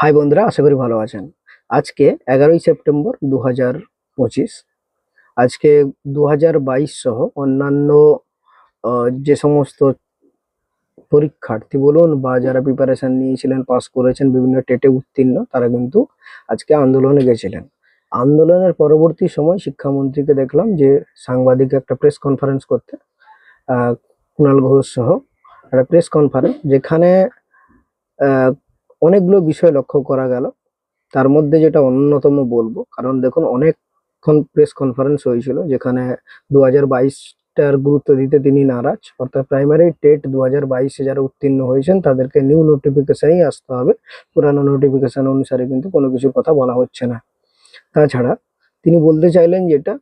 High বন্ধুরা, আশা করি ভালো আছেন। আজকে এগারোই সেপ্টেম্বর দু হাজার পঁচিশ। আজকে দু হাজার বাইশ সহ অন্যান্য যে সমস্ত পরীক্ষার্থী বলুন বা যারা প্রিপারেশন নিয়েছিলেন পাস করেছেন, বিভিন্ন টেটে উত্তীর্ণ, তারা কিন্তু আজকে আন্দোলনে গেছিলেন। আন্দোলনের পরবর্তী সময় শিক্ষামন্ত্রীকে দেখলাম যে সাংবাদিক একটা প্রেস কনফারেন্স করতে কুণাল ঘোষ সহ একটা প্রেস কনফারেন্স যেখানে অনেকগুলো বিষয় লক্ষ্য করা গেল। তার মধ্যে যেটা অন্যতম বলব, কারণ দেখুন অনেকক্ষণ প্রেস কনফারেন্স হয়েছিল, যেখানে দু হাজার বাইশটার গুরুত্ব দিতে তিনি নারাজ। অর্থাৎ প্রাইমারি টেট দু হাজার বাইশে যারা উত্তীর্ণ হয়েছেন, তাদেরকে নিউ নোটিফিকেশনই আসতে হবে। পুরানো নোটিফিকেশন অনুসারে কিন্তু কোনো কিছুর কথা বলা হচ্ছে না। তাছাড়া তিনি বলতে চাইলেন যেটা,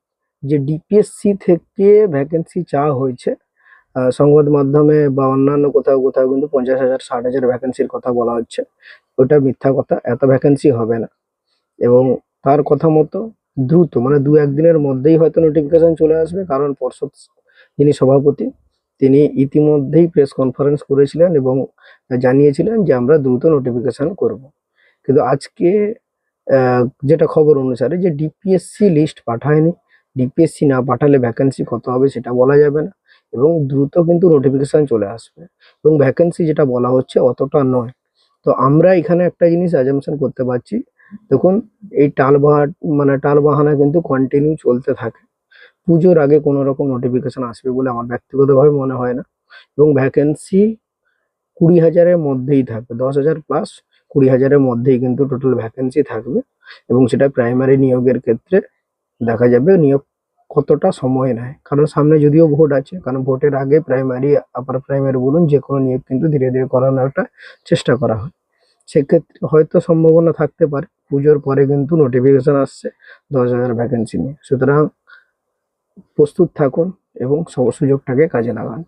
যে ডিপিএসসি থেকে ভ্যাকেন্সি চাওয়া হয়েছে সংবাদ মাধ্যমে বা অন্যান্য কোথাও কোথাও কিন্তু পঞ্চাশ হাজার, ষাট হাজার ভ্যাকেন্সির কথা বলা হচ্ছে। ওটা মিথ্যা কথা, এত ভ্যাকেন্সি হবে না। এবং তার কথা মতো দ্রুত মানে দু একদিনের মধ্যেই হয়তো নোটিফিকেশন চলে আসবে, কারণ পর্ষদ যিনি সভাপতি, তিনি ইতিমধ্যেই প্রেস কনফারেন্স করেছিলেন এবং জানিয়েছিলেন যে আমরা দ্রুত নোটিফিকেশন করব। কিন্তু আজকে যেটা খবর অনুসারে যে ডিপিএসসি লিস্ট পাঠায়নি ডিপিএসসি না পাঠালে ভ্যাকেন্সি কত হবে সেটা বলা যাবে না। এবং দ্রুত কিন্তু নোটিফিকেশন চলে আসবে। এবং ভ্যাকেন্সি যেটা বলা হচ্ছে অতটা নয়। তো আমরা এখানে একটা জিনিস অ্যাজামশন করতে পারছি। দেখুন, এই টাল মানে টাল বাহানা কিন্তু কন্টিনিউ চলতে থাকে। পুজোর আগে কোনো রকম নোটিফিকেশন আসবে বলে আমার ব্যক্তিগতভাবে মনে হয় না। এবং ভ্যাকেন্সি কুড়ি হাজারের মধ্যেই থাকবে। দশ হাজার প্লাস কুড়ি হাজারের মধ্যেই কিন্তু টোটাল ভ্যাকেন্সি থাকবে। এবং সেটা প্রাইমারি নিয়োগের ক্ষেত্রে দেখা যাবে নিয়োগ কতটা সময় নেয়? কারণ সামনে যদিও ভোট আছে, কারণ ভোটের আগে প্রাইমারি আপার প্রাইমারি বলুন, যে কোনো নিয়োগ কিন্তু ধীরে ধীরে করানোর একটা চেষ্টা করা হয়। সেক্ষেত্রে হয়তো সম্ভাবনা থাকতে পারে, পুজোর পরে কিন্তু নোটিফিকেশান আসছে দশ হাজার ভ্যাকেন্সি নিয়ে। সুতরাং প্রস্তুত থাকুন এবং সব সুযোগটাকে কাজে লাগান।